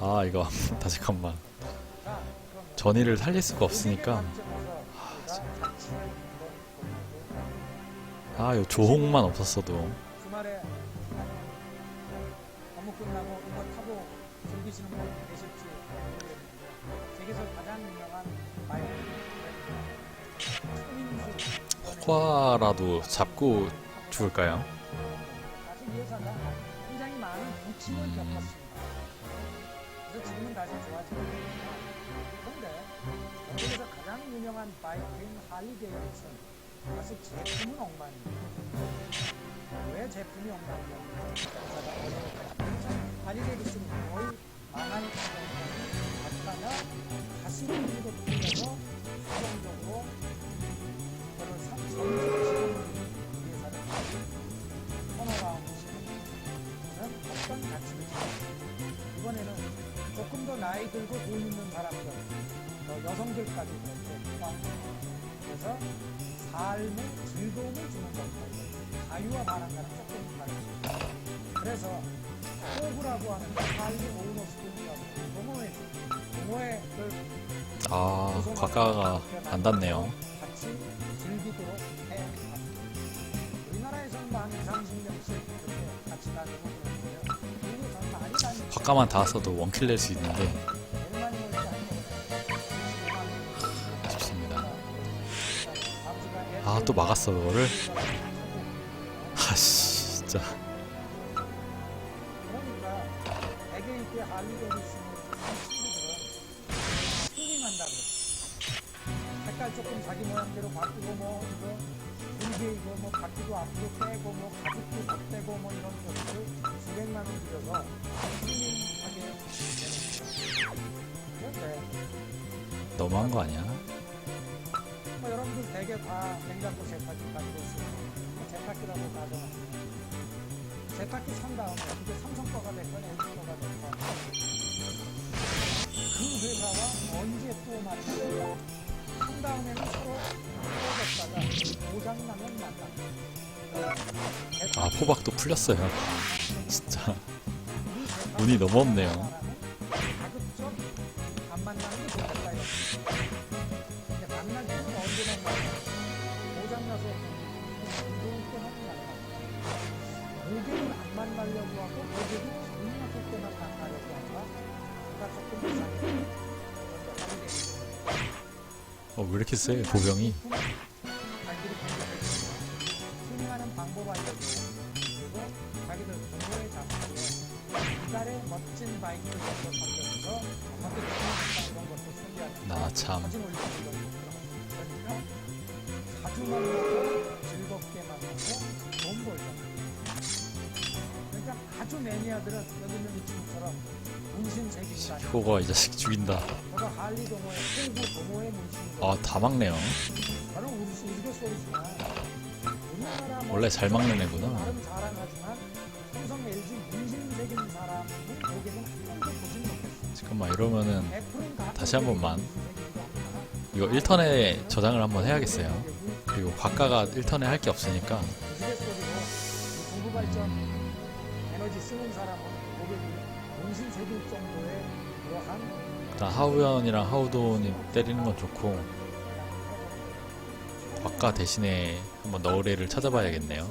아 이거. 다시 잠깐만 전이를 살릴 수가 없으니까. 아 이거 조홍만 없었어도. 화라도 잡고 죽을까요? 사실 그래서 지금은 다시 좋아지고. 그런데? 세계에서 가장 유명한 바이크인 할리 데이비슨 사실 제품은 엉망입니다. 왜 제품이 엉망이냐면 할리 데이비슨이 거의 망한 상황까지 갔다가 다시 분위기도 풀려서 수동적으로 그걸 전지시키는 이 회사를 턴어라운드 시키는 어떤 가치를 이번에는 조금 더 나이 들고 돈 있는 사람들 또 여성들까지 그렇게 그래서 삶의 즐거움을 주는 것들 자유와 바람과는 조금 다르죠 그래서 호구라고 하는 삶의 오너스톤이라고 동호회 동호회 그아 과가가 안 닿네요. 같이 즐기도록 과가만 닿았어도 원킬 낼 수 있는데 애아또 막았어 그거를 아씨 진짜 그러니까 뭐 이거 뭐 바퀴도 앞으로 빼고 뭐 가죽도 덧대고 뭐 이런 것들을 수백만 원 들여서 너무한 거 아니야? 뭐 여러분들 대개 다 냉장고 세탁기 가지고 있어요. 뭐 세탁기라고 가정하시면 세탁기 산 다음에 그게 삼성 거가 됐건 LG 거가 됐건 그 회사와 언제 또 만나냐 산 다음에는 서로 떨어졌다가 고장 나면 만나. 아 포박도 풀렸어요. 진짜. 운이 너무 없네요 고장나서 안 좋을 때만 만나 고객을 안 만나려고 하고 고객이 기분 나쁠 때만 만나려고 한다 그가 조금 이상해 그런데 하게 되죠 어왜 이렇게 세 보병이? 수행하는 방법 알려주고 그리고 자기들 동호회 잡고 이달의 멋진 바이크를 던져서 어떻게 이런 것도 소개하는 나 참 그러니까 자주 만나고 즐겁게 만나고 돈 벌자 그러니까 아주 매니아들은 여기 있는 이 친구처럼 문신 새기고 다니고 효가 이 자식 죽인다. 저도 할리 동호회 호구 동호회 문신 아다 막네요. 저는 우리 우스갯소리지만 우리나라 뭐 원래 잘 막는 애구나. 나름 자랑하지만 삼성 LG 문신 새긴 사람은 고객은 한 번도 보진 못했어요. 잠깐만 이러면은 다시 한 번만. 이거 1턴에 저장을 한번 해야겠어요. 그리고 과가가 1턴에 할 게 없으니까. 일단 하우연이랑 하우돈이 때리는 건 좋고 과가 대신에 한번 너울레를 찾아봐야겠네요